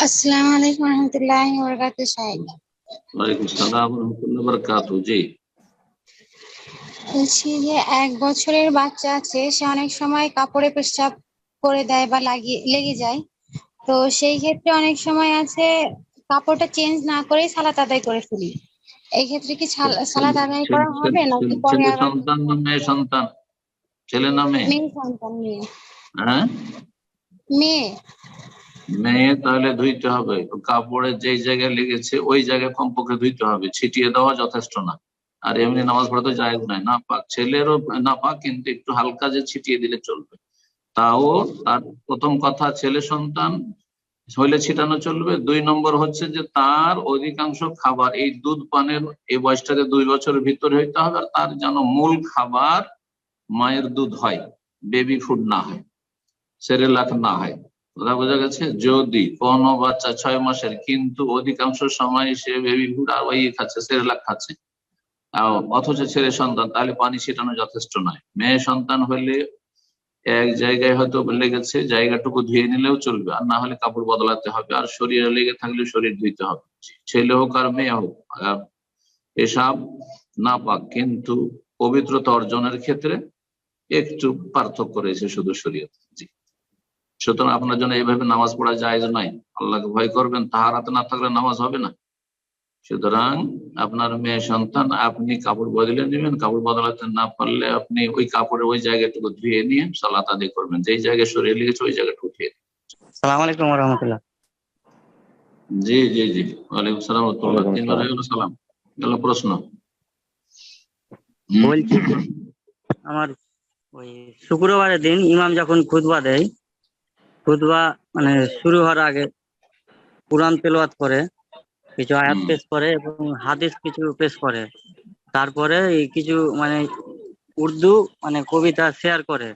আসসালামু আলাইকুম রহমতুল্লাহি ওয়া সাহেব। ওয়ালাইকুম সালাম রহমতুল্লাহ বরকাতু জি। বলছি যে এক বছরের বাচ্চা আছে সে অনেক সময় কাপড়ে পেশাব করে দেয় বা লাগিয়ে লেগে যায়। তো সেই ক্ষেত্রে অনেক সময় আছে কাপড়টা চেঞ্জ না করেই সালাত আদায় করে ফেলি। এই ক্ষেত্রে কি সাল- সালাত আদায় করা হবে নাকি পরে সন্তান না মেয়ে সন্তান? ছেলে না মেয়ে? মেয়ে সন্তান মেয়ে। হ্যাঁ? মেয়ে। মেয়ে তাহলে ধুইতে হবে। কাপড়ের যেই জায়গায় লেগেছে, ওই জায়গায় কমপক্ষে ধুইতে হবে। ছিটিয়ে দেওয়া যথেষ্ট না। আর এমনি নামাজ পড়া তো জায়েজ নয়। না পাক ছেলেরও না পাক, কিন্তু একটু হালকা যে ছিটিয়ে দিলে চলবে। তাও তার প্রথম কথা, ছেলে সন্তান হইলে ছিটানো চলবে। দুই নম্বর হচ্ছে যে তার অধিকাংশ খাবার, এই দুধ পানের এই বয়সটাতে দুই বছরের ভিতরে হইতে হবে, আর তার যেন মূল খাবার মায়ের দুধ হয় বেবি ফুড না হয় সেরেলাক না হয়। কথা বোঝা গেছে, যদি কোন বাচ্চা ছয় মাসের, কিন্তু অধিকাংশ সময় সে বেবি আর ওই খাচ্ছে সেরেলাক খাচ্ছে। অথচ ছেলে সন্তান, তাহলে পানি ছিটানো যথেষ্ট নয়। মেয়ে সন্তান হলে এক জায়গায় হয়তো লেগেছে জায়গাটুকু ধুয়ে নিলেও চলবে, আর না হলে কাপড় বদলাতে হবে, আর শরীরে লেগে থাকলে শরীর ধুইতে হবে। ছেলে হোক আর মেয়ে হোক এসব না পাক, কিন্তু পবিত্রতা অর্জনের ক্ষেত্রে একটু পার্থক্য রয়েছে শুধু শরীয়ত। জি। সুতরাং আপনার জন্য এইভাবে নামাজ পড়া যায় নয়। আল্লাহকে ভয় করবেন তাহার হাতে না থাকলে নামাজ হবে না। সুতরাং আপনার মেয়ে সন্তান আপনি কাপড় বদলে নেবেন। কাপড় বদলাতে না পারলে আপনি ওই কাপড়ের ওই জায়গাটুকু ধুয়ে নিয়ে সালাত আদায় করবেন। যেই জায়গায় শরীর লেগেছে ওই জায়গাটুকু ধুয়ে দিন। সালাম আলাইকুম রহমতুল্লাহ। জি জি জি। ওয়ালাইকুম সালাম রহমতুল্লাহ। তিনবার হয়ে গেল সালাম। গেল প্রশ্ন? বলছি আমার ওই শুক্রবারের দিন ইমাম যখন খুতবা দেয় খুতবা মানে শুরু হওয়ার আগে কোরআন তেলাওয়াত করে কিছু আয়াত পেশ করে এবং হাদিস কিছু পেশ করে। তারপরে এই কিছু মানে উর্দু মানে কবিতা শেয়ার করে।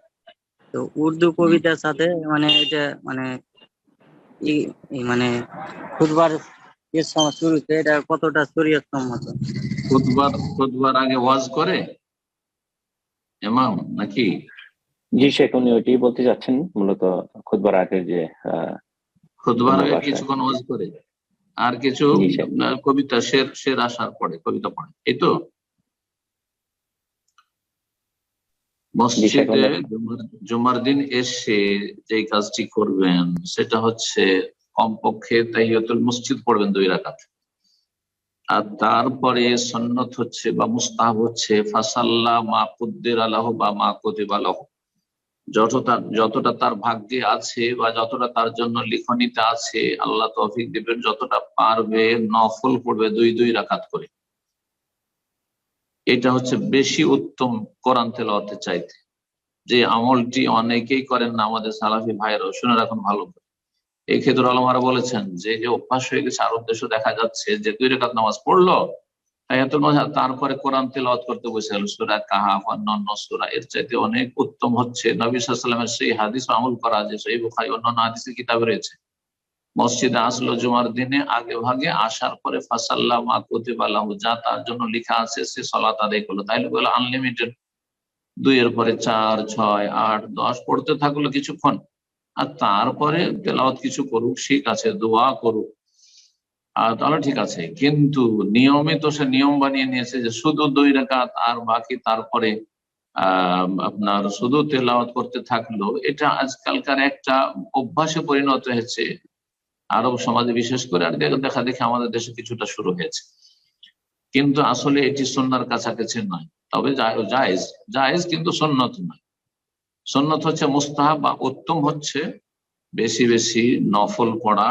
তো উর্দু কবিতার সাথে মানে এটা মানে মানে খুতবার এর সময় শুরুতে এটা কতটা শরীয়ত সম্মত খুতবার খুতবার আগে ওয়াজ করে? এমাম নাকি? জি শেখ উনি বলতে মূলত খুদবার আগে যে আহ, খুতবার আগে। কিছুক্ষণ ওয়াজ করে। আর কিছু কবিতা শের শের আসার পরে কবিতা পড়ে। এই তো? মসজিদে জুমার- দিন এসে যে কাজটি করবেন সেটা হচ্ছে কমপক্ষে তাহিয়াতুল মসজিদ পড়বেন দুই রাকাত। আর তারপরে সন্নত হচ্ছে বা মুস্তাহাব হচ্ছে ফাসাল্লাহ মা কুদ্দের আলাহ বা মা কুদিব আলাহ যতটা যতটা তার ভাগ্যে আছে বা যতটা তার জন্য লিখনিতে আছে, আল্লাহ তৌফিক দিবেন, যতটা পারবে নফল পড়বে দুই দুই রাকাত করে। এটা হচ্ছে বেশি উত্তম কোরআন তেলাওয়াতের চাইতে। যে আমলটি অনেকেই করেন না, আমাদের সালাফি ভাইয়েরাও। শুনে রাখুন ভালো করে। এই ক্ষেত্রে আলমারা বলেছেন যে যে অভ্যাস হয়ে গেছে, আর উদ্দেশ্য দেখা যাচ্ছে যে, দুই রেখাত নামাজ পড়ল মাঝহাব তারপরে কোরআন তেলাওয়াত করতে বসে সুরা কাহাফ অন্যান্য সুরা। এর চাইতে অনেক উত্তম হচ্ছে নবী সাল্লামের সেই হাদিস আমল করা যে সেই বুখারি অন্যান্য হাদিসের কিতাবে রয়েছে। মসজিদে আসলো জুমার দিনে, আগে ভাগে আসার পরে ফাসাল্লাহ মা কুতিব আলাহু যা তার জন্য লেখা আছে সে সলাত আদায় করল। তাইলে বলে আনলিমিটেড দুই এর পরে চার, ছয়, আট, দশ, পড়তে থাকল কিছুক্ষণ। আর তারপরে তেলাওয়াত কিছু করুক ঠিক আছে, দোয়া করুক। তাহলে ঠিক আছে। কিন্তু নিয়মিত সে নিয়ম বানিয়ে নিয়েছে যে শুধু দুই রেখাত আর বাকি তারপরে আপনার শুধু তেলাওয়াত করতে থাকল, এটা আজকালকার একটা অভ্যাসে পরিণত হয়েছে। আরব সমাজে বিশেষ করে আর দেখা দেখা আমাদের দেশে কিছুটা শুরু হয়েছে। কিন্তু আসলে এটি সন্ন্যার কাছাকাছি নয়। তবে জায়েজ জায়েজ কিন্তু সন্ন্যত নয়। সন্ন্যত হচ্ছে মুস্তাহাব বা উত্তম হচ্ছে বেশি বেশি নফল পড়া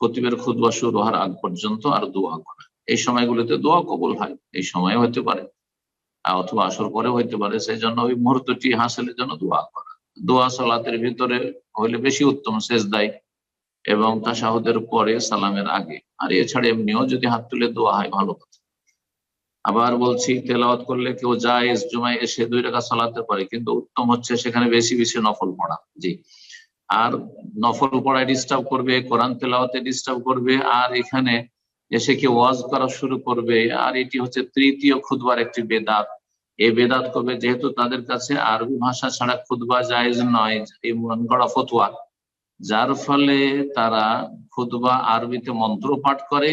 খতিবের খুদবা শুরু হওয়ার আগ পর্যন্ত আর দোয়া করা। এই সময়গুলোতে দোয়া কবুল হয়। এই সময় হতে পারে। অথবা আসর পরে হইতে পারে। সেই জন্য ওই মুহূর্তটি হাসিলের জন্য দোয়া করা। দোয়া সালাতের ভিতরে হইলে বেশি উত্তম শেষ দেয় এবং তাসাহুদের পরে সালামের আগে। আর এছাড়া এমনিও যদি হাত তুলে দোয়া হয়, ভালো কথা। আবার বলছি, তেলাওয়াত করলে কেউ যায় জুমায় এসে দুই টাকা সালাতে পারে, কিন্তু উত্তম হচ্ছে সেখানে বেশি বেশি নফল পড়া। জি। আর নফল পড়ায় ডিস্টার্ব করবে, কোরআন তেলাওয়াতে ডিস্টার্ব করবে, আর এখানে এসে কি ওয়াজ করা শুরু করবে, আর এটি হচ্ছে তৃতীয় খুদবার একটি বেদাত। এই বেদাত করবে যেহেতু তাদের কাছে আরবি ভাষা ছাড়া খুদবা জায়েজ নয়, এই গড়া ফতুয়া। যার ফলে তারা খুতবা আরবিতে মন্ত্র পাঠ করে,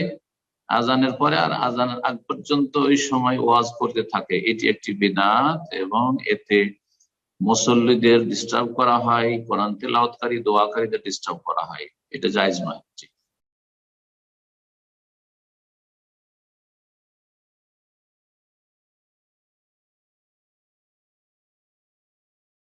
আজানের পরে আর আজানের আগ পর্যন্ত ওই সময় ওয়াজ করতে থাকে। এটি একটি বিদাত এবং এতে মুসল্লিদের ডিস্টার্ব করা হয় কোরআন তেলাওয়াতকারী দোয়াকারীদের ডিস্টার্ব করা হয় এটা জায়জ নয়।